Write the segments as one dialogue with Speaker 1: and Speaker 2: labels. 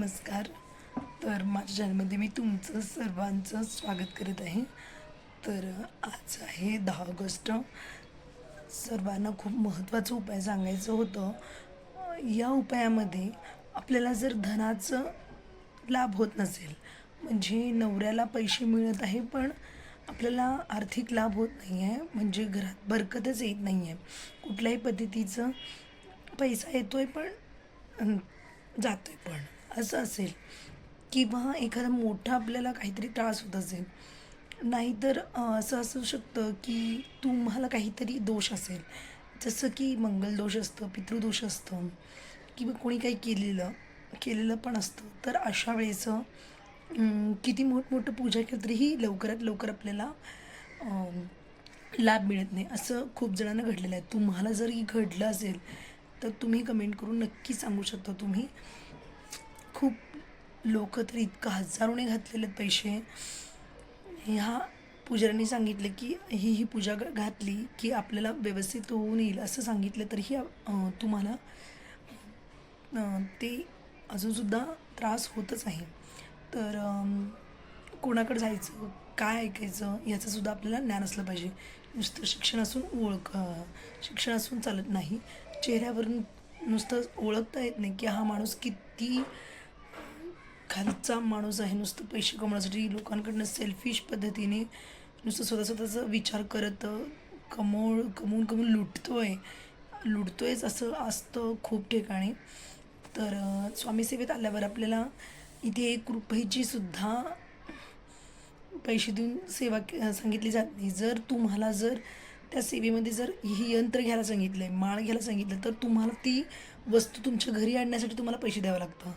Speaker 1: नमस्कार. तर माझ्या चॅनलमध्ये मी तुमचं सर्वांचं स्वागत करत आहे. तर आज आहे दहा ऑगस्ट. सर्वांना खूप महत्त्वाचा उपाय सांगायचं होतं. या उपायामध्ये आपल्याला जर धनाचं लाभ होत नसेल म्हणजे नवऱ्याला पैसे मिळत आहे पण आपल्याला आर्थिक लाभ होत नाही आहे म्हणजे घरात बरकतच येत नाही आहे. कुठल्याही पद्धतीचं पैसा येतो आहे पण जातो आहे पण. असं असेल. किंवा एखादा मोठा आपल्याला काहीतरी त्रास होत असेल. नाहीतर असं असू शकतं की तुम्हाला काहीतरी दोष असेल. जसं की मंगलदोष असतं पितृदोष असतं किंवा कोणी काही केलेलं केलेलं पण असतं. तर अशा वेळेचं किती मोठमोठं पूजा केलं तरीही लवकरात लवकर आपल्याला लाभ मिळत नाही. असं खूप जणांना घडलेलं आहे. तुम्हाला जर ही घडलं असेल तर तुम्ही कमेंट करून नक्की सांगू शकता तुम्ही. खूप लोक तर इतकं हजारोने घातलेले आहेत पैसे. ह्या पुजाऱ्यांनी सांगितलं की ही ही पूजा ग- घातली की आपल्याला व्यवस्थित होऊन येईल असं सांगितलं तरीही तुम्हाला ते अजूनसुद्धा त्रास होतच आहे. तर कोणाकडे जायचं काय ऐकायचं याचंसुद्धा आपल्याला ज्ञान असलं पाहिजे. नुसतं शिक्षण असून ओळख शिक्षण असून चालत नाही. चेहऱ्यावरून नुसतं ओळखता येत नाही की हा माणूस किती खालचा माणूस आहे नुसतं पैसे कमवण्यासाठी लोकांकडनं सेल्फिश पद्धतीने नुसतं स्वतः स्वतःचा विचार करत कमवून कमवून लुटतो आहे लुटतो आहेच असं असतं खूप ठिकाणी. तर स्वामी सेवेत आल्यावर आपल्याला इथे एक रुपयाची सुद्धा पैसे देऊन सेवा के- सांगितली जात नाही. जर तुम्हाला जर त्या सेवेमध्ये जर ही यंत्र घ्यायला सांगितलं आहे माळ घ्यायला सांगितलं तर तुम्हाला ती वस्तू तुमच्या घरी आणण्यासाठी तुम्हाला पैसे द्यावं लागतं.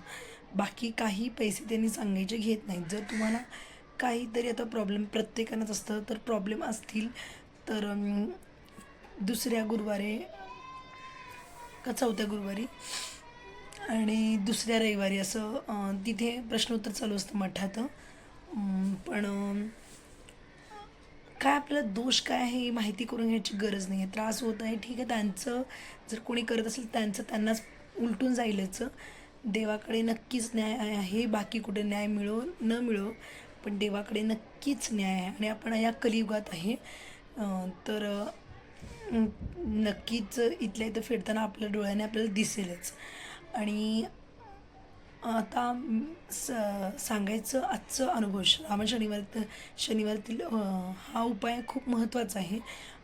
Speaker 1: बाकी काही पैसे त्यांनी सांगायचे घेत नाहीत. जर तुम्हाला काहीतरी आता प्रॉब्लेम प्रत्येकानंच असतं तर प्रॉब्लेम असतील तर दुसऱ्या गुरुवारी का चौथ्या गुरुवारी? आणि दुसऱ्या रविवारी असं तिथे प्रश्नोत्तर चालू असतं मठात. पण काय आपल्याला दोष काय आहे हे माहिती करून घ्यायची गरज नाही आहे त्रास होत आहे ठीक आहे त्यांचं जर कोणी करत असेल त्यांचं त्यांनाच उलटून जाईलच. देवाकडे नक्कीच न्याय आहे बाकी कुठे न्याय मिळो न मिळो पण देवाकडे नक्कीच न्याय आहे. आणि आपण या कलियुगात आहे. तर नक्कीच इथल्या इथं फिरताना आपल्या डोळ्याने आपल्याला दिसेलच. आणि आता स सांगायचं आजचं अनुभव श्रावण शनिवार शनिवारातील हा उपाय खूप महत्त्वाचा आहे.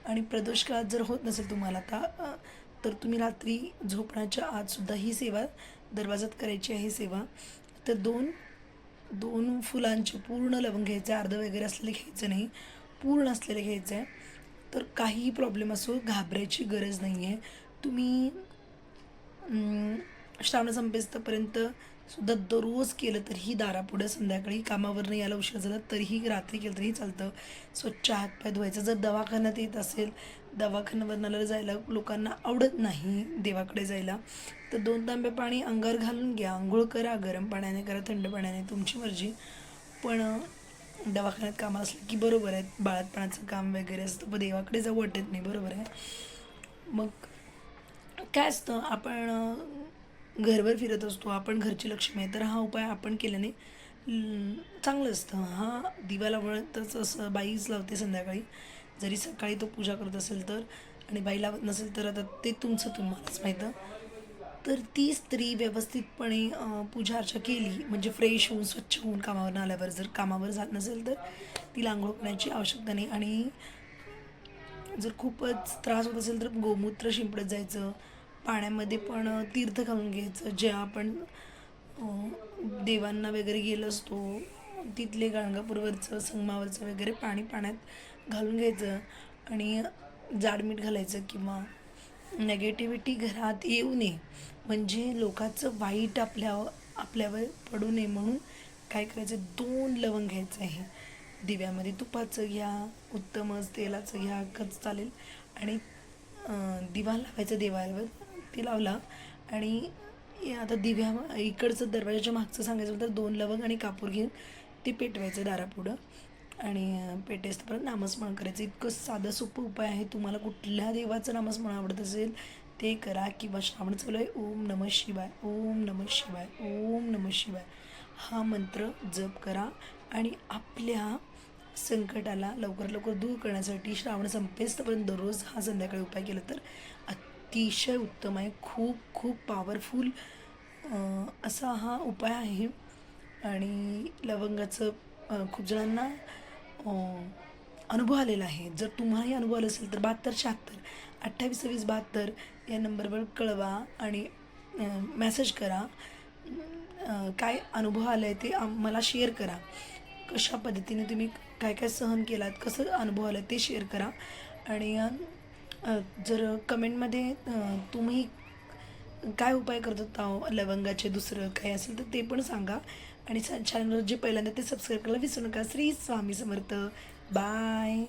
Speaker 1: आणि प्रदोष काळात जर होत नसेल तुम्हाला आता तर तुम्ही रात्री झोपण्याच्या आतसुद्धा ही सेवा दरवाजात करायची आहे सेवा. तर दोन दोन फुलांचे पूर्ण लवंग घ्यायचे अर्ध वगैरे असलेले घ्यायचं नाही पूर्ण असलेले घ्यायचं आहे. तर काहीही प्रॉब्लेम असो घाबरायची गरज नाही आहे तुम्ही श्रावण संपेस्तपर्यंत सुद्धा दररोज केलं तरीही दारापुढं संध्याकाळी कामावरनं यायला उशीर झाला तरीही रात्री केलं तरीही चालतं. स्वच्छ हातपाय धुवायचं. जर दवाखान्यात येत असेल दवाखान्यावरनाला जायला लोकांना आवडत नाही देवाकडे जायला. तर दोन तांबे पाणी अंगावर घालून घ्या. आंघोळ करा गरम पाण्याने करा थंड पाण्याने तुमची मर्जी. पण दवाखान्यात काम असलं की बरोबर आहे. बाळातपणाचं काम वगैरे असतं पण देवाकडे जाऊ वाटत नाही. बरोबर आहे. मग काय असतं? आपण घरभर फिरत असतो आपण घरची लक्ष्मी आहे तर हा उपाय आपण केल्याने चांगलं असतं. हा दिवा लावतच असं बाईच लावते संध्याकाळी. जरी सकाळी तो पूजा करत असेल तर आणि बाई लावत नसेल तर आता ते तुमचं तुम्हालाच माहीतं तर ती स्त्री व्यवस्थितपणे पूजा अर्चा केली म्हणजे फ्रेश होऊन स्वच्छ होऊन कामावर आल्यावर जर कामावर जात नसेल तर तिला आंघोळ करण्याची आवश्यकता नाही. आणि जर खूपच त्रास होत असेल तर गोमूत्र शिंपडत जायचं पाण्यामध्ये पण तीर्थ घालून घ्यायचं. जे आपण देवांना वगैरे गेलो असतो तिथले गाणगापूरवरचं संगमावरचं वगैरे पाणी पाण्यात घालून घ्यायचं आणि जाडमीठ घालायचं किंवा नेगेटिव्हिटी घरात येऊ नये. म्हणजे लोकांचं वाईट आपल्या आपल्यावर पडू नये म्हणून काय करायचं? दोन लवंग घ्यायचं आहे. दिव्यामध्ये तुपाचं घ्या उत्तमच तेलाचं घ्या कच चालेल. आणि दिवा लावायचा देवावर. ते लावला. आणि आता दिव्या इकडचं दरवाजाच्या मागचं सांगायचं तर दोन लवंग आणि कापूर घेऊन ते पेटवायचं दारापुढं. आणि पेटेस परत नामस्मरण करायचं. इतकं साधं सोपं उपाय आहे. तुम्हाला कुठल्या देवाचं नामस्मरण आवडत असेल ते करा. किंवा श्रावण चालू आहे ओम नम शिवाय ओम नम शिवाय ओम नम शिवाय. हा मंत्र जप करा. आणि आपल्या संकटाला लवकर लवकर दूर करण्यासाठी श्रावण संपेस्तपर्यंत दररोज हा संध्याकाळी उपाय केला तर अतिशय उत्तम आहे. खूप खूप पॉवरफुल असा हा उपाय आहे. आणि लवंगाचं खूप जणांना अनुभव आलेला आहे. जर तुम्हालाही अनुभव आला असेल तर बहात्तर शहात्तर अठ्ठावीस सव्वीस बहात्तर या नंबरवर कळवा आणि मॅसेज करा. काय अनुभव आला आहे ते मला शेअर करा. कशा पद्धतीने तुम्ही काय काय सहन केलात कसं अनुभव आलं ते शेअर करा. आणि जर कमेंटमध्ये तुम्ही काय उपाय करत आहो लवंगाचे दुसरं काय असेल तर ते पण सांगा. आणि चॅनल जे पहिल्यांदा ते सबस्क्राईब करायला विसरू नका. श्री स्वामी समर्थ. बाय